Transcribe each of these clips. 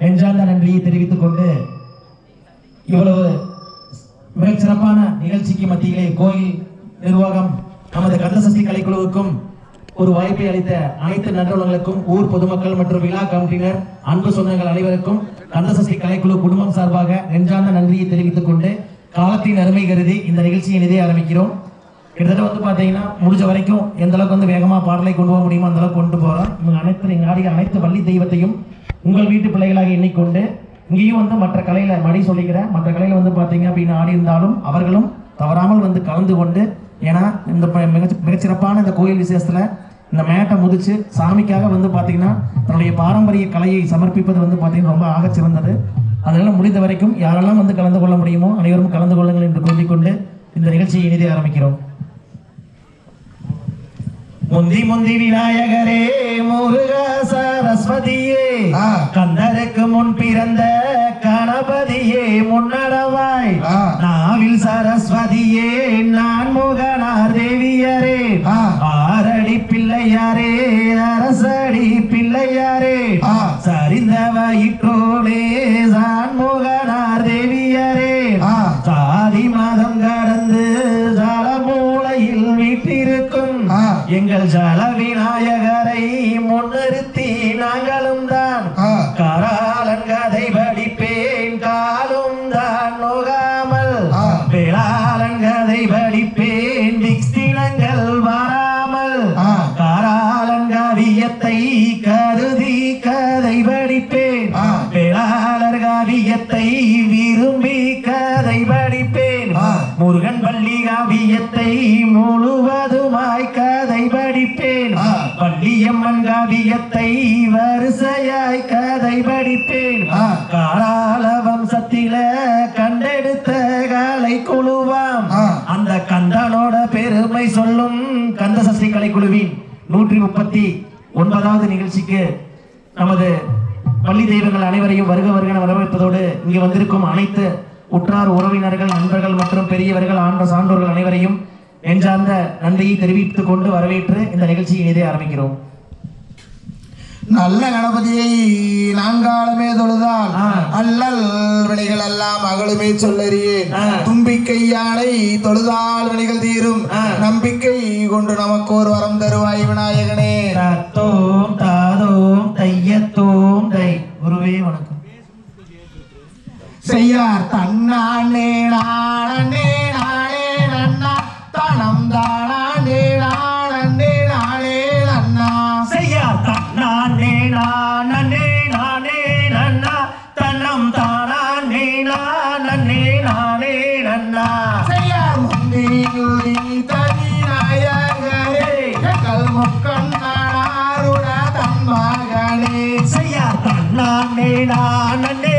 நெஞ்சார்ந்த நன்றியை தெரிவித்துக் கொண்டு இவ்வளவு மிக சிறப்பான நிகழ்ச்சிக்கு மத்தியிலே கோயில் நிர்வாகம் நமது கந்தசஷ்டி கலைக்குழுவுக்கும் ஒரு வாய்ப்பை அளித்த அனைத்து நண்பர்களுக்கும் ஊர் பொதுமக்கள் மற்றும் விழா கமிட்டினர் அன்பு சொந்தங்கள் அனைவருக்கும் கந்தசஷ்டி கலைக்குழு குடும்பம் சார்பாக நெஞ்சார்ந்த நன்றியை தெரிவித்துக் கொண்டு காலத்தின் அருமை கருதி இந்த நிகழ்ச்சியை நிதி ஆரம்பிக்கிறோம். கிட்டத்தட்ட வந்து பார்த்தீங்கன்னா முடிஞ்ச வரைக்கும் எந்த அளவுக்கு வந்து வேகமாக பாடலை கொண்டு போக முடியுமோ அந்த அளவுக்கு கொண்டு போகிறோம் இவங்க அனைத்து இங்க ஆடிய அனைத்து வள்ளி தெய்வத்தையும் உங்கள் வீட்டு பிள்ளைகளாக எண்ணிக்கொண்டு இங்கேயும் வந்து மற்ற கலையில மடி சொல்லிக்கிறேன் மற்ற கலையில் வந்து பார்த்தீங்க அப்படின்னு ஆடி இருந்தாலும் அவர்களும் தவறாமல் வந்து கலந்து கொண்டு ஏன்னா இந்த மிக மிகச்சிறப்பான இந்த கோயில் விசேஷத்துல இந்த மேட்டை முதிச்சு சாமிக்காக வந்து பார்த்தீங்கன்னா தன்னுடைய பாரம்பரிய கலையை சமர்ப்பிப்பது வந்து பார்த்தீங்கன்னா ரொம்ப ஆகச் சிறந்தது அதனால முடிந்த வரைக்கும் யாரெல்லாம் வந்து கலந்து கொள்ள முடியுமோ அனைவரும் கலந்து கொள்ளுங்கள் என்று கூறிக்கொண்டு இந்த நிகழ்ச்சியை இனிதே ஆரம்பிக்கிறோம். முந்தி முந்தி விநாயகரே முருகா சரஸ்வதியே. கந்தருக்கு முன் பிறந்த கணபதியே முன்னடவாய். நாவில் சரஸ்வதியே நான் முகனார் தேவியரே. ஆரடி பிள்ளையாரே அரசடி பிள்ளையாரே. சரிந்த வயிற்றோனே சான்முகனார் தேவியரே ஆ. சாதி மதம் கடந்து ஜலமூலையில் வீட்டிருக்கும். எங்கள் ஜல வேளாளன் கதை படிப்பேன் திக்ஸ்தினங்கள் வராமல் ஆ. காராளன் காவியத்தை கருதி கதை படிப்பேன். வேளாளர் காவியத்தை விரும்பி கதை படிப்பேன். முருகன் பள்ளி காவியத்தை முழுவதுமாய் கதை படிப்பேன். பள்ளியம்மன் காவியத்தை வரிசையாய் கதை படிப்பேன். காலால வம்சத்தில கதை சொல்லும் கந்த கலைக்குழுவின் நூற்றி முப்பத்தி ஒன்பதாவது நிகழ்ச்சிக்கு நமது பள்ளி தெய்வங்கள் அனைவரையும் வருக வருகன வரவேற்பதோடு இங்கு வந்திருக்கும் அனைத்து உற்றார் உறவினர்கள் நண்பர்கள் மற்றும் பெரியவர்கள் ஆண்ட சான்றோர்கள் அனைவரையும் நெஞ்சார்ந்த நன்றியை தெரிவித்துக் கொண்டு வரவேற்று இந்த நிகழ்ச்சியை இனிதே ஆரம்பிக்கிறோம். நல்ல கணபதியை நான்காலமே தொழுதால் ஆ. அல்லல் வினைகள் எல்லாம் அகலுமே சொல்லறியேன் ஆ. தும்பிக்கை யானை தொழுதால் வினைகள் தீரும். நம்பிக்கை கொண்டு நமக்கு ஒரு வரம் தருவாய் விநாயகனே தத்தோம் தாதோம் தையத்தோம் தை குருவே வணக்கம் செய்யார் தன்னானே நானே நானே நன்னா தனம் தானே மகனே செய்யா தன்னானே நானே நானே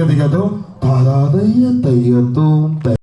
தகதிகதும்